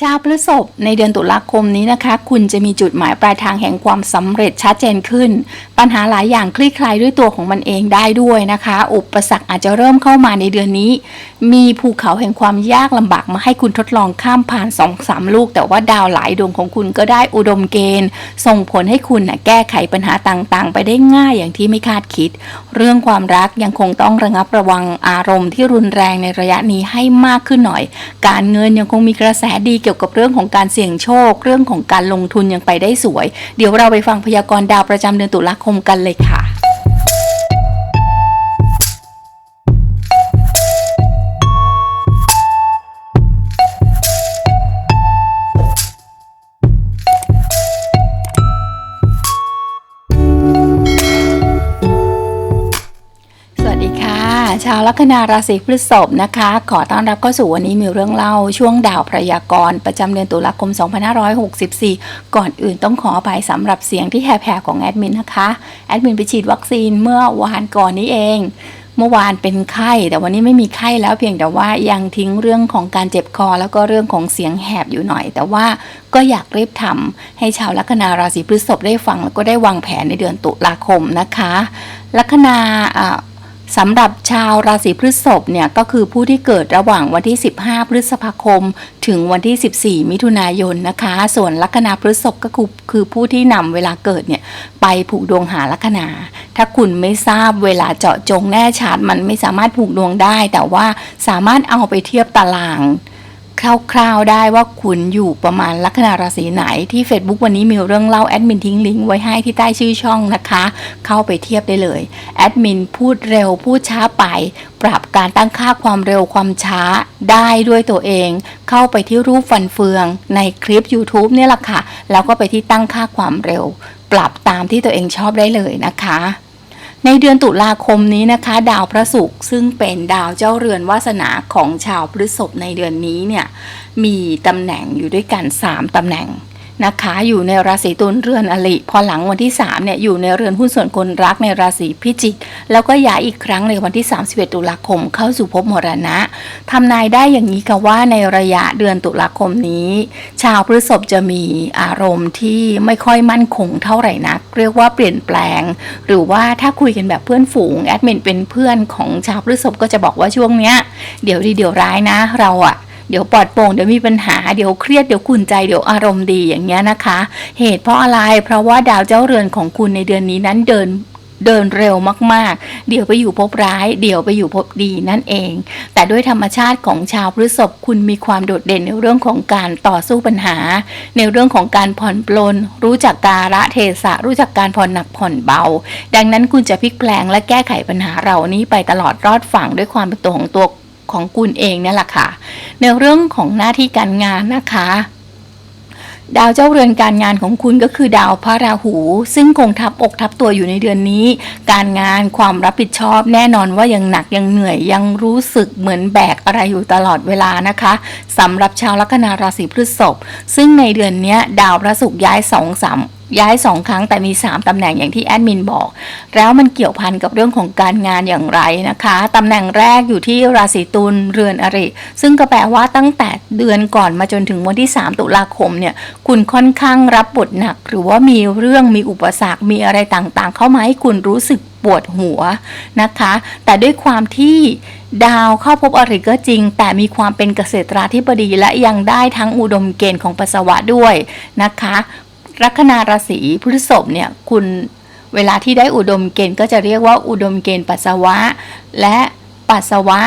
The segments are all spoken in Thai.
ชาวพฤษภในเดือนตุลาคมนี้นะคะ คุณจะมีจุดหมายปลายทางแห่งความสำเร็จชัดเจนขึ้นปัญหาหลายอย่างคลี่คลายด้วยตัวของมันเองได้ด้วยนะคะ อุปสรรคอาจจะเริ่มเข้ามาในเดือนนี้ มีภูเขาแห่งความยากลำบากมาให้คุณทดลองข้ามผ่าน2อสามลูก แต่ว่าดาวหลายดวงของคุณก็ได้อุดมเกณฑ์ ส่งผลให้คุณนะแก้ไขปัญหาต่างๆ ไปได้ง่ายอย่างที่ไม่คาดคิด เรื่องความรักยังคงต้องระงับระวังอารมณ์ที่รุนแรงในระยะนี้ให้มากขึ้นหน่อย การเงินยังคงมีกระแสดีเกี่ยวกับเรื่องของการเสี่ยงโชค เรื่องของการลงทุนยังไปได้สวย เดี๋ยวเราไปฟังพยากรณ์ดาวประจำเดือนตุลาคมมกันเลยค่ะ ลัคนาราศีพฤษภนะคะ ขอต้อนรับเข้าสู่วันนี้มีเรื่องเล่าช่วงดาวพยากรณ์ประจำเดือนตุลาคม 2564 ก่อนอื่นต้องขออภัยสำหรับเสียงที่แหบๆของแอดมินนะคะ แอดมินไปฉีดวัคซีนเมื่อวานก่อนนี้เอง เมื่อวานเป็นไข้ แต่วันนี้ไม่มีไข้แล้วเพียงแต่ว่ายังทิ้งเรื่องของการเจ็บคอ แล้วก็เรื่องของเสียงแหบอยู่หน่อย แต่ว่าก็อยากรีบทำให้ชาวลัคนาราศีพฤษภได้ฟังแล้วก็ได้วางแผนในเดือนตุลาคมนะคะ ลัคนาอ่า สำหรับชาวราศีพฤษภเนี่ยก็คือผู้ที่เกิดระหว่างวันที่ 15 พฤษภาคม ถึงวันที่ 14 มิถุนายนนะคะ ส่วนลัคนาพฤษภก็คือคือผู้ที่นำเวลาเกิดเนี่ยไปผูกดวงหาลัคนา ถ้าคุณไม่ทราบเวลาเจาะจงแน่ชัดมันไม่สามารถผูกดวงได้ แต่ว่าสามารถเอาไปเทียบตาราง คร่าวๆได้ว่าคุณอยู่ประมาณลัคนาราศีไหนที่ Facebook วันนี้มีเรื่องเล่าแอดมินทิ้งลิงก์ไว้ให้ที่ใต้ชื่อช่องนะคะ เข้าไปเทียบได้เลยแอดมินพูดเร็วพูดช้าไป ปรับการตั้งค่าความเร็วความช้าได้ด้วยตัวเอง เข้าไปที่รูปฟันเฟือง ในคลิป YouTube เนี่ยแหละค่ะ แล้วก็ไปที่ตั้งค่าความเร็ว ปรับตามที่ตัวเองชอบได้เลยนะคะ ในเดือนตุลาคมนี้นะคะ ดาวพระศุกร์ซึ่งเป็นดาวเจ้าเรือนวาสนาของชาวพฤษภในเดือนนี้เนี่ยมีตำแหน่งอยู่ด้วยกัน 3ตำแหน่ง นะคะอยู่ในราศีตุลเรือนอลิพอหลังวันที่3เนี่ยอยู่ในเรือนหุ้นส่วนคนรักในราศีพิจิก แล้วก็ย้ายอีกครั้งในวันที่ 31 ตุลาคมเข้าสู่ภพมรณะทำนายได้อย่างนี้ค่ะว่าในระยะเดือนตุลาคมนี้ ชาวพฤษภจะมีอารมณ์ที่ไม่ค่อยมั่นคงเท่าไหร่นัก เรียกว่าเปลี่ยนแปลง หรือว่าถ้าคุยกันแบบเพื่อนฝูงแอดมินเป็นเพื่อนของชาวพฤษภก็จะบอกว่าช่วงเนี้ยเดี๋ยวดีเดี๋ยวร้ายนะเราอะ เดี๋ยวปลอดโปร่งเดี๋ยวมีปัญหาเดี๋ยวเครียดเดี๋ยวขุ่นใจเดี๋ยวอารมณ์ดีอย่างเงี้ยนะคะ เหตุเพราะอะไรเพราะว่าดาวเจ้าเรือนของคุณในเดือนนี้นั้นเดินเดินเร็วมากๆ เดี๋ยวไปอยู่ภพร้าย เดี๋ยวไปอยู่ภพดีนั่นเอง แต่ด้วยธรรมชาติของชาวพฤษภคุณมีความโดดเด่นในเรื่องของการต่อสู้ปัญหา ในเรื่องของการผ่อนปลน รู้จักกาละเทศะ รู้จักการผ่อนหนักผ่อนเบา ดังนั้นคุณจะพลิกแปลงและแก้ไขปัญหาเหล่านี้ไปตลอดรอดฝั่งด้วยความเป็นตัวของตัว ของคุณเองเนี่ยแหละค่ะ ในเรื่องของหน้าที่การงานนะคะดาวเจ้าเรือนการงานของคุณก็คือดาวพระราหู ซึ่งคงทับอกทับตัวอยู่ในเดือนนี้ การงานความรับผิดชอบแน่นอนว่ายังหนักยังเหนื่อยยังรู้สึกเหมือนแบกอะไรอยู่ตลอดเวลานะคะสำหรับชาวลัคนาราศีพฤษภซึ่งในเดือนนี้ดาวพระศุกร์ย้ายสองสาม ย้ายสองครั้งแต่มี 3 ตำแหน่งอย่างที่แอดมินบอก แล้วมันเกี่ยวพันกับเรื่องของการงานอย่างไรนะคะตำแหน่งแรกอยู่ที่ราศีตุลเรือนอริ ซึ่งก็แปลว่าตั้งแต่เดือนก่อนมาจนถึงวันที่ 3 ตุลาคมเนี่ยคุณค่อนข้างรับบทหนัก หรือว่ามีเรื่องมีอุปสรรคมีอะไรต่างๆ เข้ามาให้คุณรู้สึกปวดหัวนะคะ แต่ด้วยความที่ดาวเข้าพบอริก็จริง แต่มีความเป็นเกษตราธิบดีและยังได้ทั้งอุดมเกณฑ์ของปัสสาวะด้วยนะคะ ลัคนาราศีพฤษภเนี่ยคุณเวลาที่ได้อุดมเกณฑ์ก็จะเรียกว่าอุดมเกณฑ์ปัสสาวะ และปัสสาวะ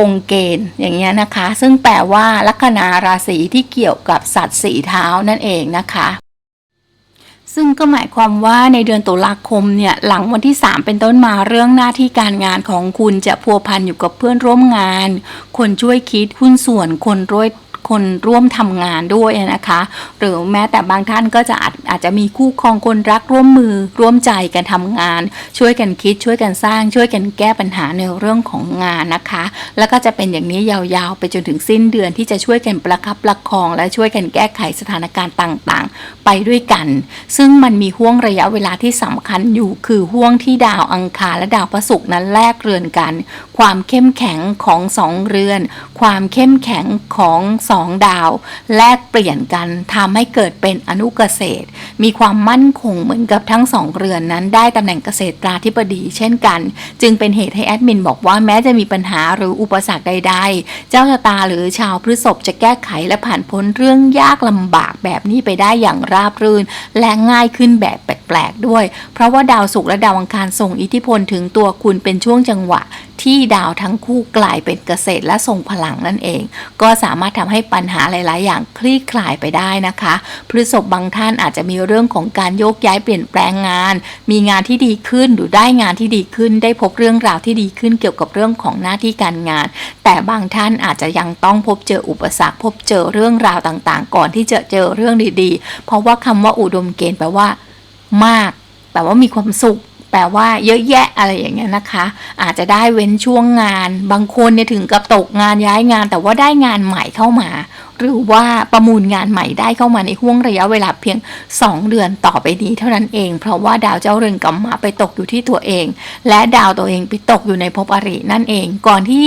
องเกณฑ์อย่างเงี้ยนะคะ ซึ่งแปลว่าลัคนาราศีที่เกี่ยวกับสัตว์สีเท้านั่นเองนะคะ ซึ่งก็หมายความว่าในเดือนตุลาคมเนี่ยหลังวันที่ 3 เป็นต้นมาเรื่องหน้าที่การงานของคุณจะพัวพันอยู่กับเพื่อนร่วมงาน คนช่วยคิดหุ้นส่วนคนร่วย คนร่วมทำงานด้วยนะคะ หรือแม้แต่บางท่านก็จะอาจอาจจะมีคู่ครองคนรักร่วมมือร่วมใจกันทำงาน ช่วยกันคิดช่วยกันสร้าง ช่วยกันแก้ปัญหาในเรื่องของงานนะคะ แล้วก็จะเป็นอย่างนี้ยาวๆ ไปจนถึงสิ้นเดือนที่จะช่วยกันประคับประคอง และช่วยกันแก้ไขสถานการณ์ต่างๆ ไปด้วยกัน ซึ่งมันมีห่วงระยะเวลาที่สำคัญอยู่คือห่วงที่ดาวอังคารและดาวพระศุกร์นั้นแลกเรือนกัน ความเข้มแข็งของสองเรือน ความเข้มแข็งของสองดาว แลกเปลี่ยนกันทำให้เกิดเป็นอนุเกษตร มีความมั่นคงเหมือนกับทั้งสองเรือนนั้นได้ตำแหน่งเกษตราธิบดี เช่นกัน จึงเป็นเหตุให้แอดมินบอกว่าแม้จะมีปัญหาหรืออุปสรรคใด ๆ เจ้าชะตาหรือชาวพฤษภจะแก้ไขและผ่านพ้นเรื่องยากลำบากแบบนี้ไปได้อย่างราบรื่น และง่ายขึ้นแบบแปลกๆด้วย เพราะว่าดาวศุกร์และดาวอังคารส่งอิทธิพลถึงตัวคุณเป็นช่วงจังหวะที่ดาวทั้งคู่กลายเป็นเกษตรและทรงพลังนั่นเอง ก็สามารถทำให้ปัญหาหลาย ๆ อย่างคลี่คลายไปได้นะคะ พฤษภบางท่านอาจจะมีเรื่องของการโยกย้ายเปลี่ยนแปลงงาน มีงานที่ดีขึ้นหรือได้งานที่ดีขึ้น ได้พบเรื่องราวที่ดีขึ้นเกี่ยวกับเรื่องของหน้าที่การงาน แต่บางท่านอาจจะยังต้องพบเจออุปสรรค พบเจอเรื่องราวต่าง ๆ ก่อนที่จะเจอเรื่องดี ๆ เพราะว่าคำว่าอุดมเกณฑ์แปลว่ามากแปลว่ามีความสุข แปลว่าเยอะแยะอะไรอย่างเงี้ยนะคะ อาจจะได้เว้นช่วงงาน บางคนเนี่ยถึงกับตกงานย้ายงาน แต่ว่าได้งานใหม่เข้ามาหรือว่าประมูลงานใหม่ได้เข้ามาในห่วงระยะเวลาเพียง 2 เดือนต่อไปนี้เท่านั้นเอง เพราะว่าดาวเจ้าเรือนกำมาไปตกอยู่ที่ตัวเอง และดาวตัวเองไปตกอยู่ในภพอรินั่นเอง ก่อนที่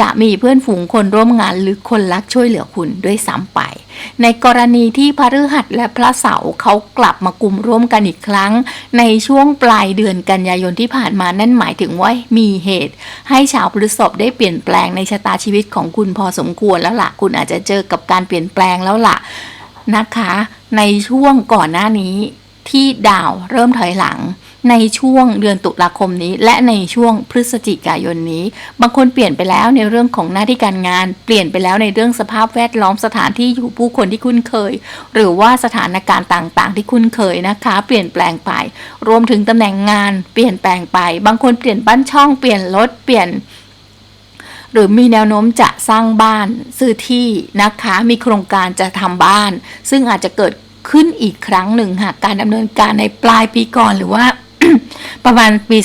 จะมีเพื่อนฝูงคนร่วมงานหรือคนรักช่วยเหลือคุณด้วยซ้ำไป ในกรณีที่พฤหัสและพระเสาร์เขากลับมากลุ่มร่วมกันอีกครั้ง ในช่วงปลายเดือนกันยายนที่ผ่านมานั่นหมายถึงว่ามีเหตุ ให้ชาวพฤษภได้เปลี่ยนแปลงในชะตาชีวิตของคุณพอสมควรแล้วล่ะคุณอาจจะเจอกับการเปลี่ยนแปลงแล้วล่ะนะคะ ในช่วงก่อนหน้านี้ที่ดาวเริ่มถอยหลังในช่วงเดือนตุลาคมนี้ และในช่วงพฤศจิกายนนี้ บางคนเปลี่ยนไปแล้วในเรื่องของหน้าที่การงาน เปลี่ยนไปแล้วในเรื่องสภาพแวดล้อมสถานที่อยู่ผู้คนที่คุ้นเคย หรือว่าสถานการณ์ต่างๆ ที่คุ้นเคยนะคะ เปลี่ยนแปลงไป รวมถึงตำแหน่งงาน เปลี่ยนแปลงไป บางคนเปลี่ยนบ้านช่องเปลี่ยนรถเปลี่ยน หรือมีแนวโน้มจะสร้างบ้านซื้อที่นะคะ มีโครงการจะทำบ้าน ซึ่งอาจจะเกิดขึ้นอีกครั้งหนึ่งหากการดำเนินการในปลายปีก่อนหรือว่า ประมาณปี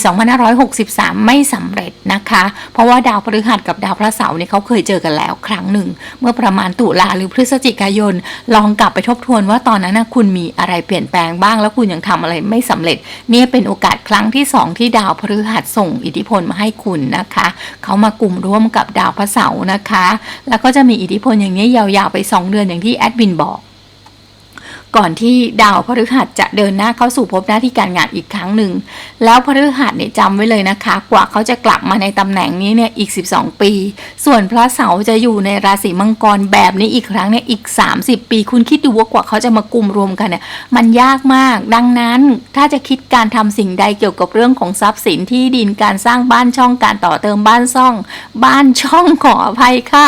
2563 ไม่สำเร็จนะคะ เพราะว่าดาวพฤหัสกับดาวพระเสาร์เนี่ยเขาเคยเจอกันแล้วครั้งหนึ่ง เมื่อประมาณตุลาหรือพฤศจิกายน ลองกลับไปทบทวนว่าตอนนั้นนะคุณมีอะไรเปลี่ยนแปลงบ้าง แล้วคุณยังทำอะไรไม่สำเร็จเนี่ยเป็นโอกาสครั้งที่สองที่ดาวพฤหัสส่งอิทธิพลมาให้คุณนะคะเขามากลุ่มร่วมกับดาวพระเสาร์นะคะ แล้วก็จะมีอิทธิพลอย่างนี้ยาวๆไป 2 เดือนอย่างที่แอดวินบอก ก่อนที่ดาวพฤหัสจะเดินหน้าเข้าสู่ภพหน้าที่การงานอีกครั้งหนึ่ง แล้วพฤหัสเนี่ยจำไว้เลยนะคะ กว่าเขาจะกลับมาในตำแหน่งนี้เนี่ยอีก 12 ปี ส่วนพระเสาร์จะอยู่ในราศีมังกรแบบนี้อีกครั้งเนี่ยอีก 30 ปี คุณคิดดูว่ากว่าเขาจะมากลุ่มรวมกันเนี่ยมันยากมาก ดังนั้นถ้าจะคิดการทำสิ่งใดเกี่ยวกับเรื่องของทรัพย์สินที่ดินการสร้างบ้านช่องการต่อเติมบ้านซ่อง บ้านช่องขออภัยค่ะ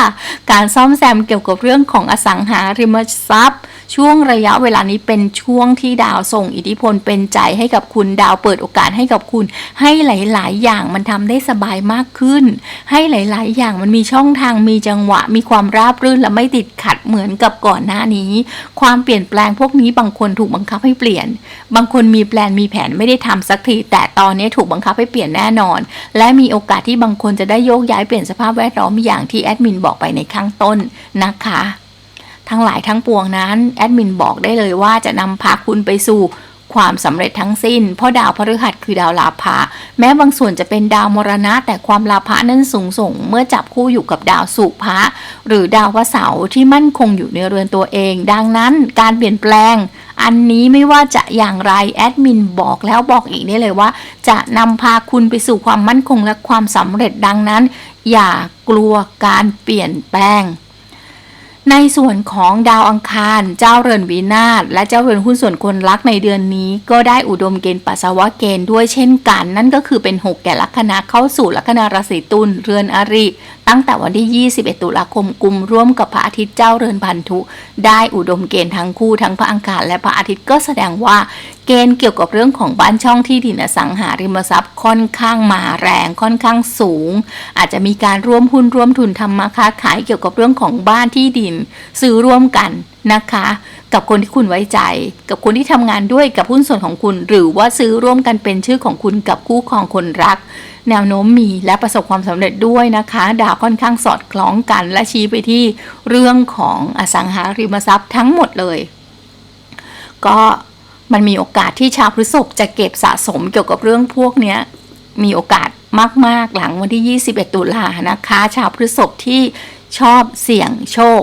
การซ่อมแซมเกี่ยวกับเรื่องของอสังหาริมทรัพย์ ช่วงระยะเวลานี้เป็นช่วงที่ดาวส่งอิทธิพลเป็นใจให้กับคุณดาวเปิดโอกาสให้กับคุณ ให้หลาย ๆ อย่างมันทำได้สบายมากขึ้น ให้หลาย ๆ อย่างมันมีช่องทางมีจังหวะ มีความราบรื่นและไม่ติดขัดเหมือนกับก่อนหน้านี้ ความเปลี่ยนแปลงพวกนี้บางคนถูกบังคับให้เปลี่ยน บางคนมีแปลนมีแผนไม่ได้ทำสักที แต่ตอนนี้ถูกบังคับให้เปลี่ยนแน่นอน และมีโอกาสที่บางคนจะได้โยกย้ายเปลี่ยนสภาพแวดล้อมอย่างที่แอดมินบอกไปในข้างต้นนะคะ ทั้งหลายทั้งปวงนั้นแอดมินบอกได้เลยว่าจะนำพาคุณไปสู่ความสำเร็จทั้งสิ้น เพราะดาวพฤหัสคือดาวลาภะแม้บางส่วนจะเป็นดาวมรณะ แต่ความลาภะนั้นสูงส่ง เมื่อจับคู่อยู่กับดาวสุภะหรือดาวพระเสาร์ที่มั่นคงอยู่ในเรือนตัวเอง ดังนั้นการเปลี่ยนแปลง อันนี้ไม่ว่าจะอย่างไรแอดมินบอกแล้วบอกอีกได้เลยว่า จะนำพาคุณไปสู่ความมั่นคงและความสำเร็จดังนั้น อย่ากลัวการเปลี่ยนแปลง ในส่วนของดาวอังคาร เจ้าเรือนวีนาศและเจ้าเรือนหุ้นส่วนคนรักในเดือนนี้ ก็ได้อุดมเกณฑ์ปัสสาวะเกณฑ์ด้วยเช่นกัน นั่นก็คือเป็น 6 แก่ลัคนาเข้าสู่ลัคนาราศีตุลเรือนอริตั้งแต่วันที่ 21 ตุลาคมกุมร่วมกับพระอาทิตย์เจ้าเรือนพันธุ ได้อุดมเกณฑ์ทั้งคู่ทั้งพระอังคารและพระอาทิตย์ก็แสดงว่าเกณฑ์เกี่ยวกับเรื่องของบ้านช่องที่ดินอสังหาริมทรัพย์ค่อนข้างมาแรงค่อนข้างสูง อาจจะมีการร่วมหุ้นร่วมทุนทำมาค้าขายเกี่ยวกับเรื่องของบ้านที่ดิน ซื้อร่วมกันนะคะ กับคนที่คุณไว้ใจ กับคนที่ทำงานด้วยกับหุ้นส่วนของคุณ หรือว่าซื้อร่วมกันเป็นชื่อของคุณกับคู่ครองคนรัก แนวโน้มมีและประสบความสำเร็จด้วยนะคะ ดาวค่อนข้างสอดคล้องกัน และชี้ไปที่เรื่องของอสังหาริมทรัพย์ทั้งหมดเลย ก็มันมีโอกาสที่ชาวพฤษภจะเก็บสะสมเกี่ยวกับเรื่องพวกนี้มีโอกาสมาก ๆ หลังวันที่ 21 ตุลานะคะ ชาวพฤษภที่ชอบเสี่ยงโชค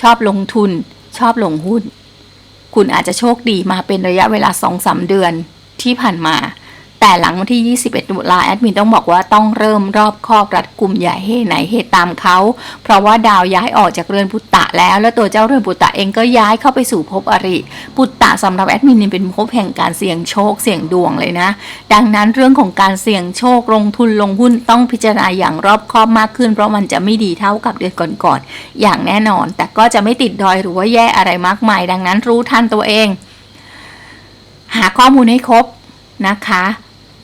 ชอบลงทุน ชอบลงหุ้น คุณอาจจะโชคดีมาเป็นระยะเวลา 2-3 เดือนที่ผ่านมา แต่หลังวันที่ 21 ตุลาแอดมินต้องบอกว่าต้องเริ่มรอบครอบรัดกลุ่มอย่าเฮไหนเฮตามเขา เพราะว่าดาวย้ายออกจากเรือนปุตตะแล้ว แล้วตัวเจ้าเรือนปุตตะเองก็ย้ายเข้าไปสู่ภพอริ ปุตตะสำหรับแอดมินนี่เป็นภพแห่งการเสี่ยงโชคเสี่ยงดวงเลยนะ ดังนั้นเรื่องของการเสี่ยงโชคลงทุนลงหุ้นต้องพิจารณาอย่างรอบคอบมากขึ้น เพราะมันจะไม่ดีเท่ากับเดือนก่อนๆอย่างแน่นอน แต่ก็จะไม่ติดดอยหรือว่าแย่อะไรมากมาย ดังนั้นรู้ทันตัวเอง หาข้อมูลให้ครบนะคะ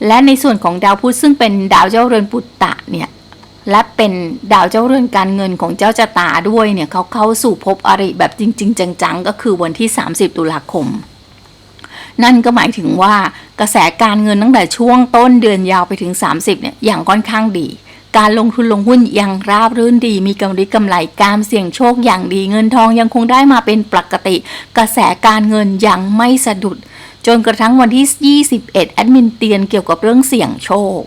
และในส่วนของดาวพุธซึ่งเป็นดาวเจ้าเรือนปุตตะเนี่ยและเป็นดาวเจ้าเรือนการเงินของเจ้าจตาด้วยเนี่ยเขาเข้าสู่ภพอริแบบจริง ๆ จังๆ ก็คือวันที่ 30 ตุลาคม นั่นก็หมายถึงว่ากระแสการเงินตั้งแต่ช่วงต้นเดือนยาวไปถึง 30เนี่ยอย่างค่อนข้างดี การลงทุนลงหุ้นยังราบรื่นดี มีกำไรกำไรการเสี่ยงโชคอย่างดีเงินทองยังคงได้มาเป็นปกติ กระแสการเงินยังไม่สะดุด จนกระทั่งวันที่ 21 แอดมินเตียนเกี่ยวกับเรื่องเสี่ยงโชค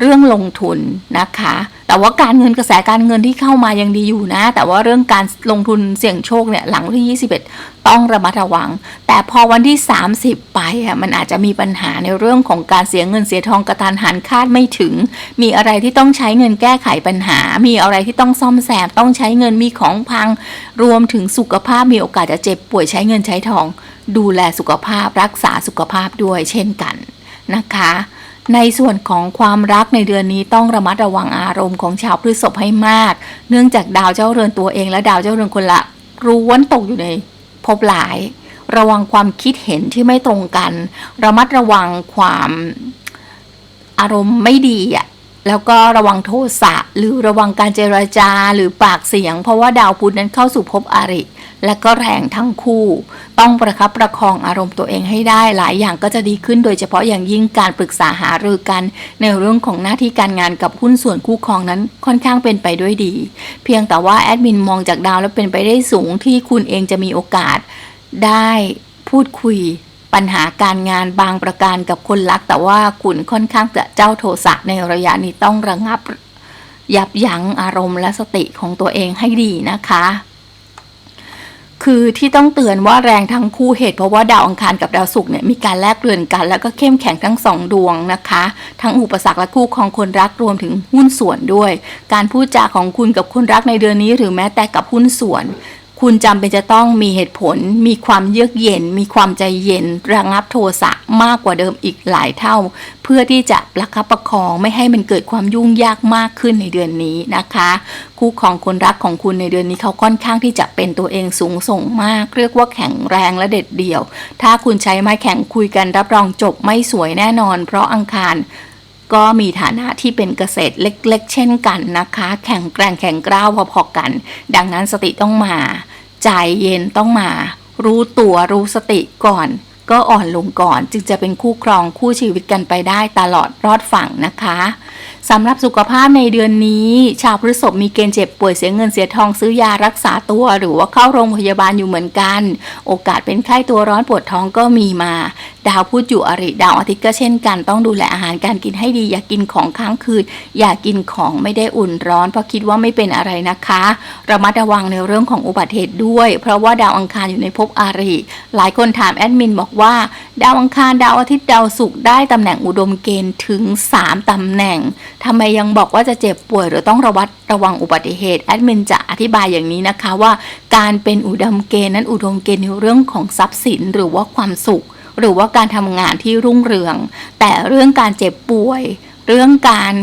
เรื่องลงทุนนะคะ แต่ว่าการเงินกระแสการเงินที่เข้ามายังดีอยู่นะ แต่ว่าเรื่องการลงทุนเสี่ยงโชคเนี่ยหลังวันที่ 21 ต้องระมัดระวัง แต่พอวันที่ 30 ไปอะมันอาจจะมีปัญหาในเรื่องของการเสียเงินเสียทองกระตันหันคาดไม่ถึง มีอะไรที่ต้องใช้เงินแก้ไขปัญหา มีอะไรที่ต้องซ่อมแซมต้องใช้เงินมีของพัง รวมถึงสุขภาพมีโอกาสจะเจ็บป่วยใช้เงินใช้ทอง ดูแลสุขภาพรักษาสุขภาพด้วยเช่นกันนะคะ ในส่วนของความรักในเดือนนี้ต้องระมัดระวังอารมณ์ของชาวพฤษภให้มาก เนื่องจากดาวเจ้าเรือนตัวเองและดาวเจ้าเรือนคนละร้วนตกอยู่ในภพหลาย ระวังความคิดเห็นที่ไม่ตรงกัน ระมัดระวังความอารมณ์ไม่ดีอะ แล้วก็ระวังโทสะหรือระวังการเจรจาหรือปากเสียง เพราะว่าดาวพุธนั้นเข้าสู่ภพอริ และก็แรงทั้งคู่ ต้องประคับประคองอารมณ์ตัวเองให้ได้หลายอย่างก็จะดีขึ้น โดยเฉพาะอย่างยิ่งการปรึกษาหารือกัน ในเรื่องของหน้าที่การงานกับหุ้นส่วนคู่ครองนั้นค่อนข้างเป็นไปด้วยดี เพียงแต่ว่าแอดมินมองจากดาวแล้วเป็นไปได้สูงที่คุณเองจะมีโอกาสได้พูดคุย ปัญหาการงานบางประการกับคนรัก แต่ว่าคุณค่อนข้างจะเจ้าโทสะในระยะนี้ต้องระงับ ยับยั้งอารมณ์และสติของตัวเองให้ดีนะคะ คือที่ต้องเตือนว่าแรงทั้งคู่เหตุเพราะว่าดาวอังคารกับดาวศุกร์เนี่ยมีการแลกเปลี่ยนกัน แล้วก็เข้มแข็งทั้งสองดวงนะคะ ทั้งอุปสรรคและคู่ของคนรักรวมถึงหุ้นส่วนด้วย การพูดจาของคุณกับคนรักในเดือนนี้ หรือแม้แต่กับหุ้นส่วน คุณจำเป็นจะต้องมีเหตุผล มีความเยือกเย็น มีความใจเย็น ระงับโทสะมากกว่าเดิมอีกหลายเท่า เพื่อที่จะประคับประคองไม่ให้มันเกิดความยุ่งยากมากขึ้นในเดือนนี้นะคะ คู่ของคนรักของคุณในเดือนนี้เขาค่อนข้างที่จะเป็นตัวเองสูงส่งมาก เรียกว่าแข็งแรงและเด็ดเดี่ยว ถ้าคุณใช้ไม้แข็งคุยกันรับรองจบไม่สวยแน่นอน เพราะอังคาร ก็มีฐานะที่เป็นเกษตรเล็กๆ เช่นกันนะคะ แข็งแกร่งแข็งกร้าวพอๆกัน ดังนั้นสติต้องมา ใจเย็นต้องมา รู้ตัวรู้สติก่อน ก็อ่อนลงก่อนจึงจะเป็นคู่ครองคู่ชีวิตกันไปได้ตลอดรอดฝั่งนะคะสำหรับสุขภาพในเดือนนี้ ชาวพฤษภมีเกณฑ์เจ็บป่วยเสียเงินเสียทองซื้อยารักษาตัว หรือว่าเข้าโรงพยาบาลอยู่เหมือนกัน โอกาสเป็นไข้ตัวร้อนปวดท้องก็มีมา ดาวพุธอยู่อริดาวอาทิตย์ก็เช่นกันต้องดูแลอาหารการกินให้ดี อย่ากกินของค้างคืน อย่ากกินของไม่ได้อุ่นร้อนเพราะคิดว่าไม่เป็นอะไรนะคะระมัดระวังในเรื่องของอุบัติเหตุด้วย เพราะว่าดาวอังคารอยู่ในภพอาริหลายคนถามแอดมินบอกว่า ดาวอังคารดาวอาทิตย์ดาวศุกร์ได้ตำแหน่งอุดมเกณฑ์ถึง 3ตำแหน่งทำไมยังบอกว่าจะเจ็บป่วยหรือต้องระวัดระวังอุบัติเหตุแอดมินจะอธิบายอย่างนี้นะคะว่า การเป็นอุดมเกณฑ์นั้นอุดมเกณฑ์ในเรื่องของทรัพย์สินหรือว่าความสุข หรือว่าการทำงานที่รุ่งเรือง แต่เรื่องการเจ็บป่วย เรื่องการ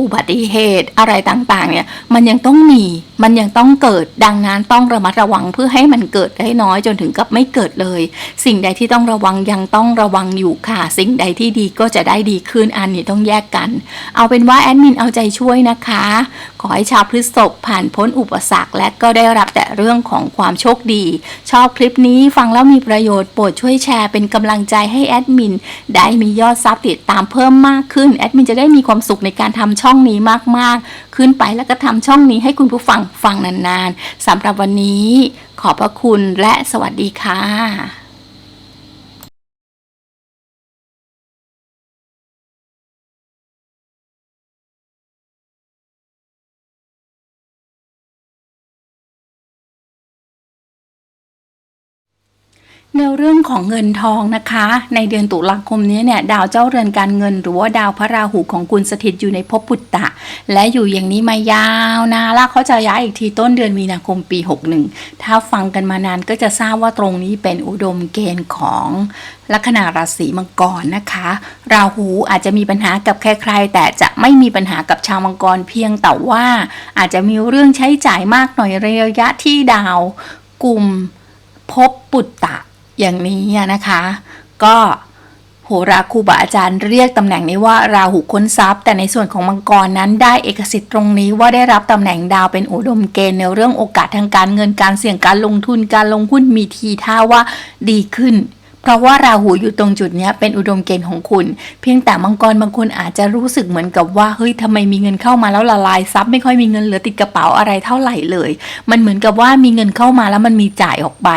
อุบัติเหตุอะไรต่างๆ เนี่ย มันยังต้องมี มันยังต้องเกิด ดังนั้นต้องระมัดระวังเพื่อให้มันเกิดได้น้อยจนถึงกับไม่เกิดเลย สิ่งใดที่ต้องระวังยังต้องระวังอยู่ค่ะ สิ่งใดที่ดีก็จะได้ดีขึ้น อันนี้ต้องแยกกัน เอาเป็นว่าแอดมินเอาใจช่วยนะคะ ขอให้ชาวพฤษภผ่านพ้นอุปสรรคและก็ได้รับแต่เรื่องของความโชคดี ชอบคลิปนี้ฟังแล้วมีประโยชน์โปรดช่วยแชร์เป็นกำลังใจให้แอดมินได้มียอดซับติดตามเพิ่มมากขึ้นแอดมินจะได้มีความสุขในการทำช่องช่องนี้มากๆ ขึ้นไปแล้วก็ทำช่องนี้ให้คุณผู้ฟังฟังนานๆสำหรับวันนี้ขอบพระคุณและสวัสดีค่ะ ในเรื่องของเงินทองนะคะ ในเดือนตุลาคมนี้เนี่ยดาวเจ้าเรือนการเงิน หรือว่าดาวพระราหูของคุณสถิตอยู่ในภพปุตตะ และอยู่อย่างนี้มายาวนะแล้วเขาจะย้ายอีกทีต้นเดือนมีนาคมปี 61 ถ้าฟังกันมานานก็จะทราบว่าตรงนี้เป็นอุดมเกณฑ์ของลัคนาราศีมังกรนะคะ ราหูอาจจะมีปัญหากับใครๆ แต่จะไม่มีปัญหากับชาวมังกรเพียงแต่ว่าอาจจะมีเรื่องใช้จ่ายมากหน่อยระยะที่ดาวกลุ่มภพปุตตะ อย่างนี้นะคะ ก็โหราครูบาอาจารย์เรียกตำแหน่งนี้ว่าราหูค้นทรัพย์ แต่ในส่วนของมังกรนั้นได้เอกสิทธิ์ตรงนี้ว่าได้รับตำแหน่งดาวเป็นอุดมเกณฑ์ในเรื่องโอกาสทางการเงินการเสี่ยงการลงทุนการลงหุ้นมีทีท่าว่าดีขึ้น เพราะว่าราหูอยู่ตรงจุดนี้เป็นอุดมเกณฑ์ของคุณ เพียงแต่มังกรบางคนอาจจะรู้สึกเหมือนกับว่าเฮ้ยทำไมมีเงินเข้ามาแล้วละลายซับไม่ค่อยมีเงินเหลือติดกระเป๋าอะไรเท่าไหร่เลย มันเหมือนกับว่ามีเงินเข้ามาแล้วมันมีจ่ายออกไป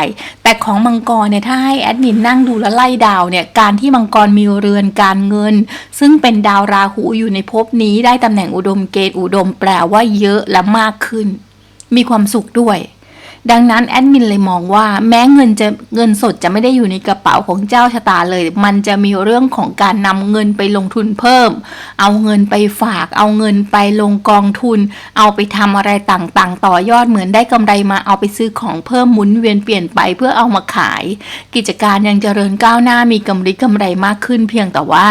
แต่ของมังกรเนี่ยถ้าให้แอดมินนั่งดูแลวไล่ดาวเนี่ยการที่มังกรมีเรือนการเงิน ซึ่งเป็นดาวราหูอยู่ในภพนี้ได้ตำแหน่งอุดมเกณฑ์อุดมแปลว่าเยอะและมากขึ้น มีความสุขด้วย ดังนั้นแอดมินเลยมองว่าแม้เงินจะเงินสดจะไม่ได้อยู่ในกระเป๋าของเจ้าชะตาเลย มันจะมีเรื่องของการนำเงินไปลงทุนเพิ่ม เอาเงินไปฝาก เอาเงินไปลงกองทุน เอาไปทำอะไรต่างๆ ต่อยอดเหมือนได้กำไรมาเอาไปซื้อของเพิ่มหมุนเวียนเปลี่ยนไปเพื่อเอามาขาย กิจการยังเจริญก้าวหน้ามีกำไรกำไรมากขึ้นเพียงแต่ว่า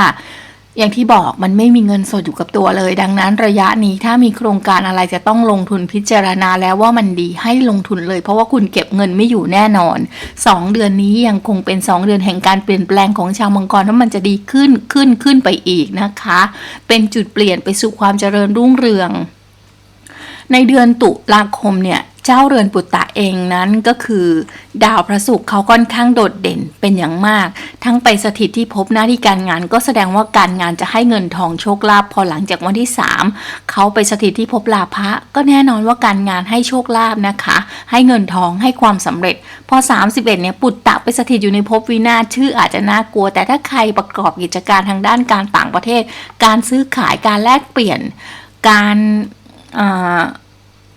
อย่างที่บอกมันไม่มีเงินสดอยู่กับตัวเลย ดังนั้นระยะนี้ถ้ามีโครงการอะไรจะต้องลงทุนพิจารณาแล้วว่ามันดีให้ลงทุนเลย เพราะว่าคุณเก็บเงินไม่อยู่แน่นอน 2 เดือนนี้ยังคงเป็น 2 เดือนแห่งการเปลี่ยนแปลงของชาวมังกรว่ามันจะดีขึ้นขึ้นขึ้นไปอีกนะคะ เป็นจุดเปลี่ยนไปสู่ความเจริญรุ่งเรือง ในเดือนตุลาคมเนี่ย เจ้าเรือนปุตตะเองนั้นก็คือ ดาวพระศุกร์เขาค่อนข้างโดดเด่นเป็นอย่างมาก ทั้งไปสถิตที่พบหน้าที่การงาน ก็แสดงว่าการงานจะให้เงินทองโชคลาภพอหลังจากวันที่ 3 เขาไปสถิตที่พบลาภะก็แน่นอนว่าการงานให้โชคลาภนะคะ ให้เงินทองให้ความสำเร็จ พอ 31เนี่ยปุตตะไปสถิตอยู่ในภพวินาศชื่ออาจจะน่ากลัว แต่ถ้าใครประกอบกิจการทางด้านการต่างประเทศ การซื้อขายการแลกเปลี่ยนการอ่า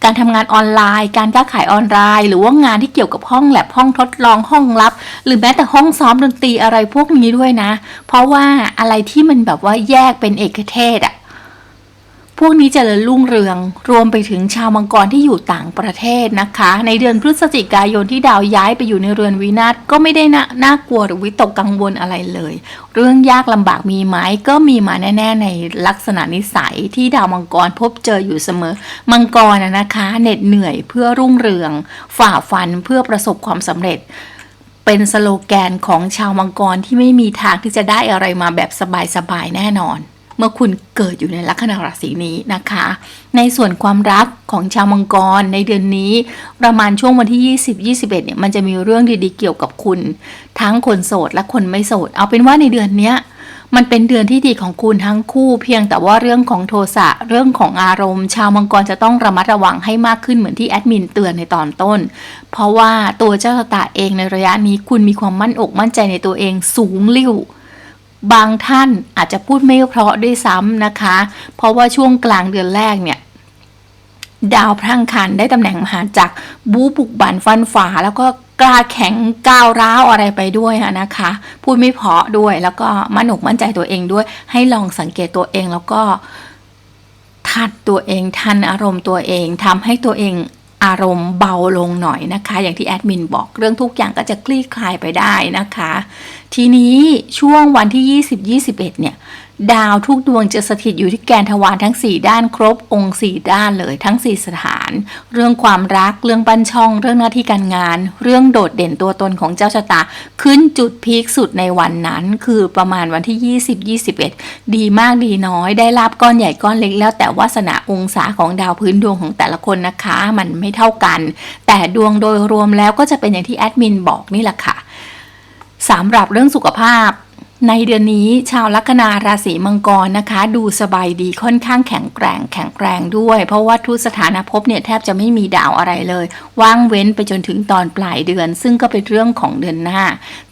การทำงานออนไลน์ การค้าขายออนไลน์ หรือว่างานที่เกี่ยวกับห้องแลบห้องทดลองห้องลับ หรือแม้แต่ห้องซ้อมดนตรีอะไรพวกนี้ด้วยนะ เพราะว่าอะไรที่มันแบบว่าแยกเป็นเอกเทศอะ วกนี้เจริญรุ่งเรือง รวมไปถึงชาวมังกรที่อยู่ต่างประเทศนะคะ ในเดือนพฤศจิกายนที่ดาวย้ายไปอยู่ในเรือนวินาศก็ไม่ได้น่าน่ากลัวหรือวิตกกังวลอะไรเลย เรื่องยากลำบากมีไหมก็มีมาแน่ ๆ ในลักษณะนิสัยที่ดาวมังกรพบเจออยู่เสมอ มังกรนะนะคะเหน็ดเหนื่อยเพื่อรุ่งเรือง ฝ่าฟันเพื่อประสบความสำเร็จเป็นสโลแกนของชาวมังกรที่ไม่มีทางที่จะได้อะไรมาแบบสบายๆแน่นอน เมื่อคุณเกิดอยู่ในลัคนาราศีนี้นะคะ ในส่วนความรักของชาวมังกรในเดือนนี้ ประมาณช่วงวันที่ 20-21เนี่ยมันจะมีเรื่องดีๆเกี่ยวกับคุณ ทั้งคนโสดและคนไม่โสด เอาเป็นว่าในเดือนเนี้ยมันเป็นเดือนที่ดีของคุณทั้งคู่ เพียงแต่ว่าเรื่องของโทสะเรื่องของอารมณ์ ชาวมังกรจะต้องระมัดระวังให้มากขึ้นเหมือนที่แอดมินเตือนในตอนต้น เพราะว่าตัวเจ้าตาเองในระยะนี้คุณมีความมั่นอกมั่นใจในตัวเองสูงลิ่ว บางท่านอาจจะพูดไม่เพราะด้วยซ้ำนะคะ เพราะว่าช่วงกลางเดือนแรกเนี่ยดาวพระอังคารได้ตำแหน่งมหาจักรบูบุกบันฟันฝ่า แล้วก็กล้าแข็งก้าวร้าวอะไรไปด้วยนะคะ พูดไม่เพาะด้วยแล้วก็มั่นอกมั่นใจตัวเองด้วย ให้ลองสังเกตตัวเองแล้วก็ทัดตัวเองทันอารมณ์ตัวเองทำให้ตัวเองอารมณ์เบาลงหน่อยนะคะ อย่างที่แอดมินบอกเรื่องทุกอย่างก็จะคลี่คลายไปได้นะคะ ทีนี้ช่วงวันที่ 20-21 เนี่ย ดาวทุกดวงจะสถิตอยู่ที่แกนทวารทั้ง 4 ด้านครบองค์ 4 ด้านเลยทั้ง 4 สถาน เรื่องความรักเรื่องปั้นช่อง เรื่องหน้าที่การงาน เรื่องโดดเด่นตัวตนของเจ้าชะตา ขึ้นจุดพีคสุดในวันนั้น คือประมาณวันที่ 20-21 ดีมากดีน้อยได้ลาบก้อนใหญ่ก้อนเล็กแล้ว แต่วาสนาองศาของดาวพื้นดวงของแต่ละคนนะคะ มันไม่เท่ากัน แต่ดวงโดยรวมแล้วก็จะเป็นอย่างที่แอดมินบอกนี่แหละค่ะ สำหรับเรื่องสุขภาพ ในเดือนนี้ชาวลัคนาราศีมังกรนะคะ ดูสบายดีค่อนข้างแข็งแกร่งแข็งแกร่งด้วย เพราะว่าทุกสถานภพเนี่ยแทบจะไม่มีดาวอะไรเลย ว่างเว้นไปจนถึงตอนปลายเดือน ซึ่งก็เป็นเรื่องของเดือนหน้า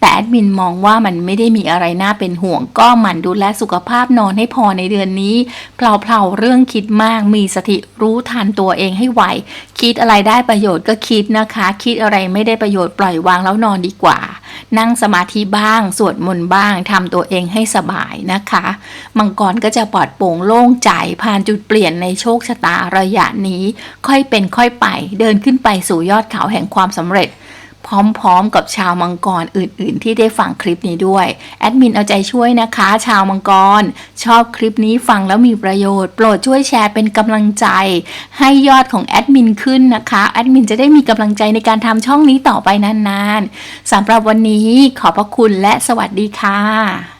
แต่แอดมินมองว่ามันไม่ได้มีอะไรน่าเป็นห่วง ก็หมั่นดูแลสุขภาพนอนให้พอในเดือนนี้เพลาๆเรื่องคิดมากมีสติรู้ทันตัวเองให้ไหวคิดอะไรได้ประโยชน์ก็คิดนะคะ คิดอะไรไม่ได้ประโยชน์ปล่อยวางแล้วนอนดีกว่า นั่งสมาธิบ้างสวดมนต์บ้างทำตัวเองให้สบายนะคะ มังกรก็จะปลอดโปร่งโล่งใจผ่านจุดเปลี่ยนในโชคชะตาระยะนี้ ค่อยเป็นค่อยไป เดินขึ้นไปสู่ยอดเขาแห่งความสำเร็จ พร้อมๆ กับชาวมังกรอื่นๆ ที่ได้ฟังคลิปนี้ด้วย แอดมินเอาใจช่วยนะคะ ชาวมังกร ชอบคลิปนี้ฟังแล้วมีประโยชน์ โปรดช่วยแชร์เป็นกำลังใจ ให้ยอดของแอดมินขึ้นนะคะแอดมินจะได้มีกำลังใจในการทำช่องนี้ต่อไปนานๆสำหรับวันนี้ขอบพระคุณและสวัสดีค่ะ